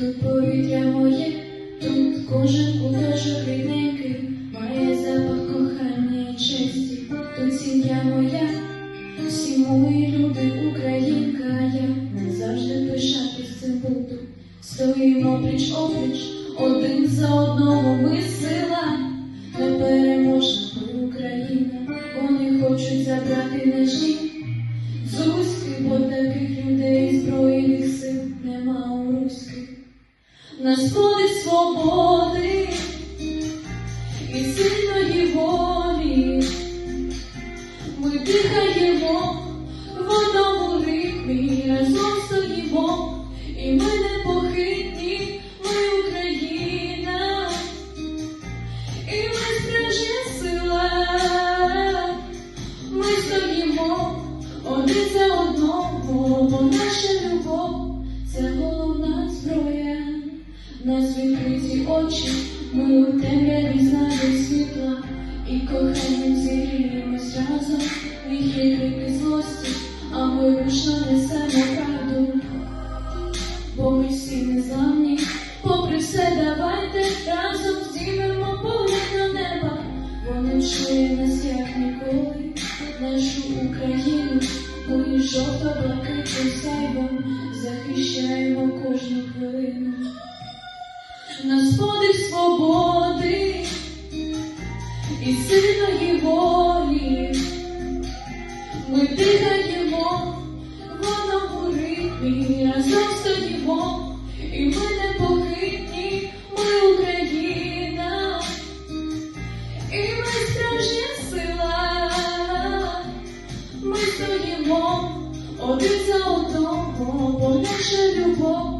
повітря моє, тут кожен куточок рідненький, має запах кохання і честі, тут сім'я моя, всі мої люди, українка, я не завжди пишатись цим буду. Стоїмо пліч опліч, один за одного ми сила, непереможна Україна, вони хочуть забрати ножі. Нас подих свободи і сильної волі. Ми дихаємо в одному ритмі, разом стоїмо, і ми непохитні, ми Україна, і ми справжня сила. Ми стоїмо один за Нас відкриті очі, ми у темряві знаємо світла, і коханням зігріємось разом, їхні крики злості, а ми гучно несемо правду. Бо ми всі незламні, попри все, давайте разом здіймемо погляд на небо. Воно чує нас як ніколи, нашу Україну, ми жовто-блакитним сяйвом захищаємо кожну хвилину. Нас подих свободи і сильної волі. Ми дихаємо в одному ритмі, разом стоїмо, і ми непохитні, ми Україна, і ми справжня сила. Ми стоїмо один за одного, бо наша любов